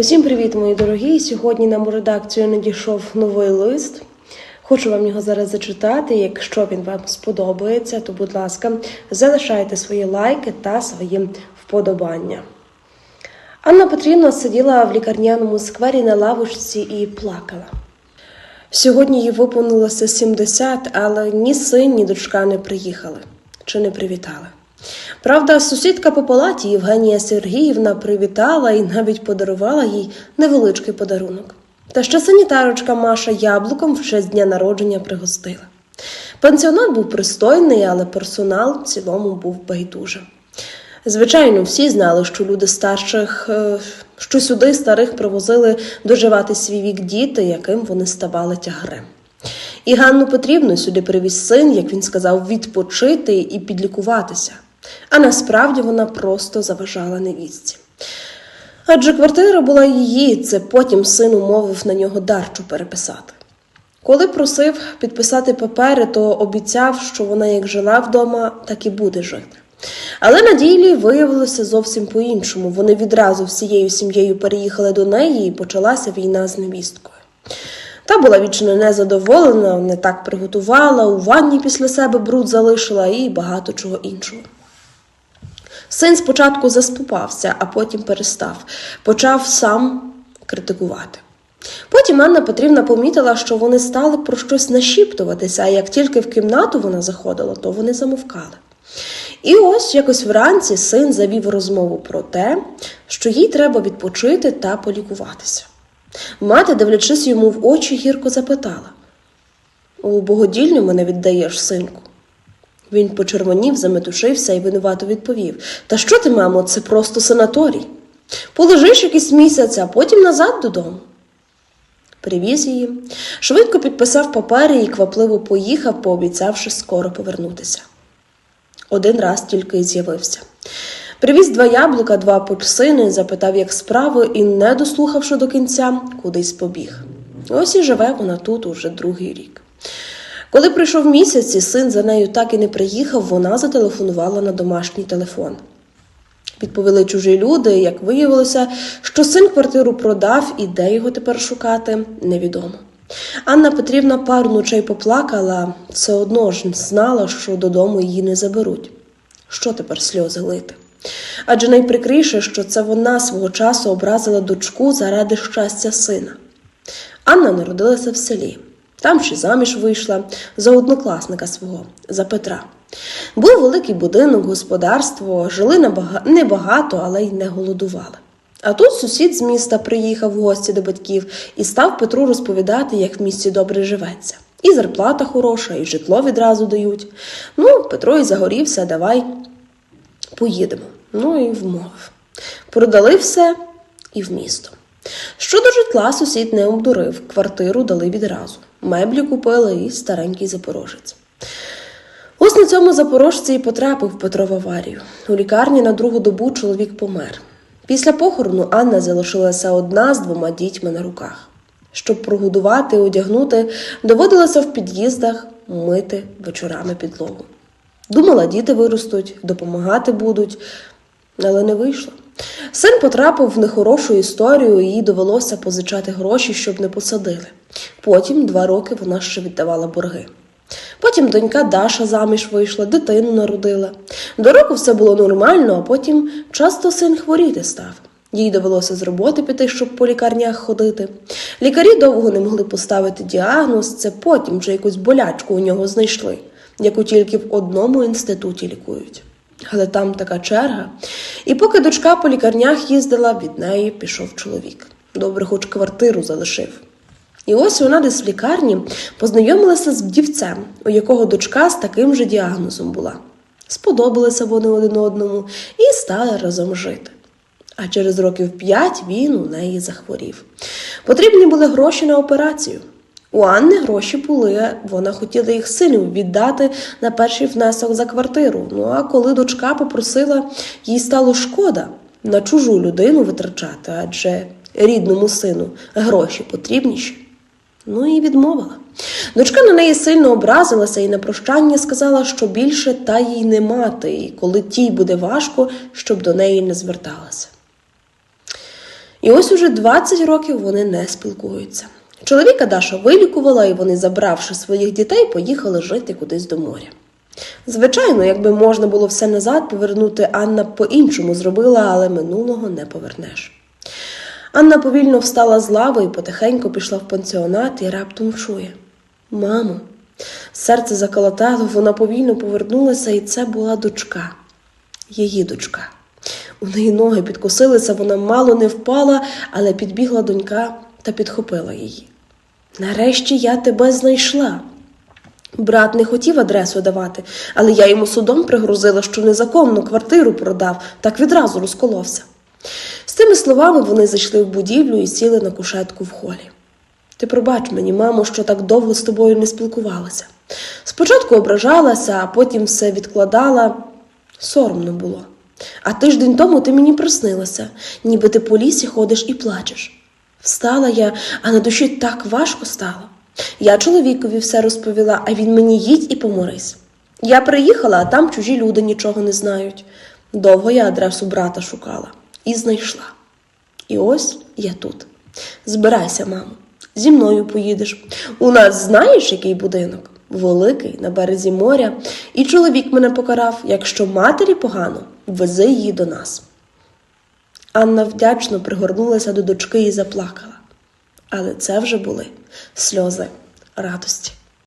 Усім привіт, мої дорогі! Сьогодні нам у редакцію надійшов новий лист. Хочу вам його зараз зачитати. Якщо він вам сподобається, то, будь ласка, залишайте свої лайки та свої вподобання. Анна Петрівна сиділа в лікарняному сквері на лавочці і плакала. Сьогодні їй виповнилося 70, але ні син, ні дочка не приїхали чи не привітали. Правда, сусідка по палаті Євгенія Сергіївна привітала і навіть подарувала їй невеличкий подарунок. Та ще санітарочка Маша яблуком в честь дня народження пригостила. Пансіонат був пристойний, але персонал в цілому був байдужим. Звичайно, всі знали, що люди старших, е, що сюди старих привозили доживати свій вік діти, яким вони ставали тягарем. І Ганну Петрівну сюди привіз син, як він сказав, відпочити і підлікуватися. А насправді вона просто заважала невістці. Адже квартира була її, це потім син умовив на нього дарчу переписати. Коли просив підписати папери, то обіцяв, що вона як жила вдома, так і буде жити. Але на ділі виявилося зовсім по-іншому. Вони відразу всією сім'єю переїхали до неї і почалася війна з невісткою. Та була вічно незадоволена, не так приготувала, у ванні після себе бруд залишила і багато чого іншого. Син спочатку заступався, а потім перестав, почав сам критикувати. Потім Анна Петрівна помітила, що вони стали про щось нашіптуватися, а як тільки в кімнату вона заходила, то вони замовкали. І ось якось вранці син завів розмову про те, що їй треба відпочити та полікуватися. Мати, дивлячись йому в очі, гірко запитала: У богодільню мене віддаєш, синку? Він почервонів, заметушився і винувато відповів: Та що ти, мамо, це просто санаторій. Полежиш якийсь місяць, а потім назад додому. Привіз її, швидко підписав папери і квапливо поїхав, пообіцявши скоро повернутися. Один раз тільки й з'явився. Привіз два яблука, два апельсини, запитав, як справи, і, не дослухавши до кінця, кудись побіг. Ось і живе вона тут уже другий рік. Коли прийшов місяць і син за нею так і не приїхав, вона зателефонувала на домашній телефон. Відповіли чужі люди, як виявилося, що син квартиру продав і де його тепер шукати, невідомо. Анна Петрівна пару ночей поплакала, все одно ж знала, що додому її не заберуть. Що тепер сльози лити? Адже найприкріше, що це вона свого часу образила дочку заради щастя сина. Анна народилася в селі. Там ще заміж вийшла за однокласника свого, за Петра. Був великий будинок, господарство, жили небагато, але й не голодували. А тут сусід з міста приїхав в гості до батьків і став Петру розповідати, як в місті добре живеться. І зарплата хороша, і житло відразу дають. Ну, Петро і загорівся, давай поїдемо. Ну і вмовив. Продали все і в місто. Щодо житла, сусід не обдурив, квартиру дали відразу. Меблі купили і старенький запорожець. Ось на цьому запорожці і потрапив Петро в аварію. У лікарні на другу добу чоловік помер. Після похорону Анна залишилася одна з двома дітьми на руках. Щоб прогодувати і одягнути, доводилося в під'їздах мити вечорами підлогу. Думала, діти виростуть, допомагати будуть, але не вийшло. Син потрапив в нехорошу історію, і їй довелося позичати гроші, щоб не посадили. Потім два роки вона ще віддавала борги. Потім донька Даша заміж вийшла, дитину народила. До року все було нормально, а потім часто син хворіти став. Їй довелося з роботи піти, щоб по лікарнях ходити. Лікарі довго не могли поставити діагноз, це потім вже якусь болячку у нього знайшли, яку тільки в одному інституті лікують. Але там така черга. І поки дочка по лікарнях їздила, від неї пішов чоловік. Добре, хоч квартиру залишив. І ось вона десь в лікарні познайомилася з вдівцем, у якого дочка з таким же діагнозом була. Сподобалися вони один одному і стали разом жити. А через років п'ять він у неї захворів. Потрібні були гроші на операцію. У Анни гроші були, вона хотіла їх сину віддати на перший внесок за квартиру. Ну а коли дочка попросила, їй стало шкода на чужу людину витрачати, адже рідному сину гроші потрібніші. Ну і відмовила. Дочка на неї сильно образилася і на прощання сказала, що більше та їй не мати, і коли тій буде важко, щоб до неї не зверталася. І ось уже 20 років вони не спілкуються. Чоловіка Даша вилікувала, і вони, забравши своїх дітей, поїхали жити кудись до моря. Звичайно, якби можна було все назад повернути, Анна по-іншому зробила, але минулого не повернеш. Анна повільно встала з лави і потихеньку пішла в пансіонат і раптом чує: Мамо, серце заколотало, вона повільно повернулася, і це була дочка, її дочка. У неї ноги підкосилися, вона мало не впала, але підбігла донька та підхопила її. Нарешті я тебе знайшла. Брат не хотів адресу давати, але я йому судом пригрозила, що незаконну квартиру продав, так відразу розколовся. З цими словами вони зайшли в будівлю і сіли на кушетку в холі. Ти пробач мені, мамо, що так довго з тобою не спілкувалася. Спочатку ображалася, а потім все відкладала. Соромно було. А тиждень тому ти мені приснилася, ніби ти по лісі ходиш і плачеш. Встала я, а на душі так важко стало. Я чоловікові все розповіла, а він мені їдь і поморись. Я приїхала, а там чужі люди нічого не знають. Довго я адресу брата шукала і знайшла. І ось я тут. Збирайся, мамо, зі мною поїдеш. У нас знаєш, який будинок? Великий, на березі моря, і чоловік мене покарав, якщо матері погано, вези її до нас. Анна вдячно пригорнулася до дочки і заплакала. Але це вже були сльози радості.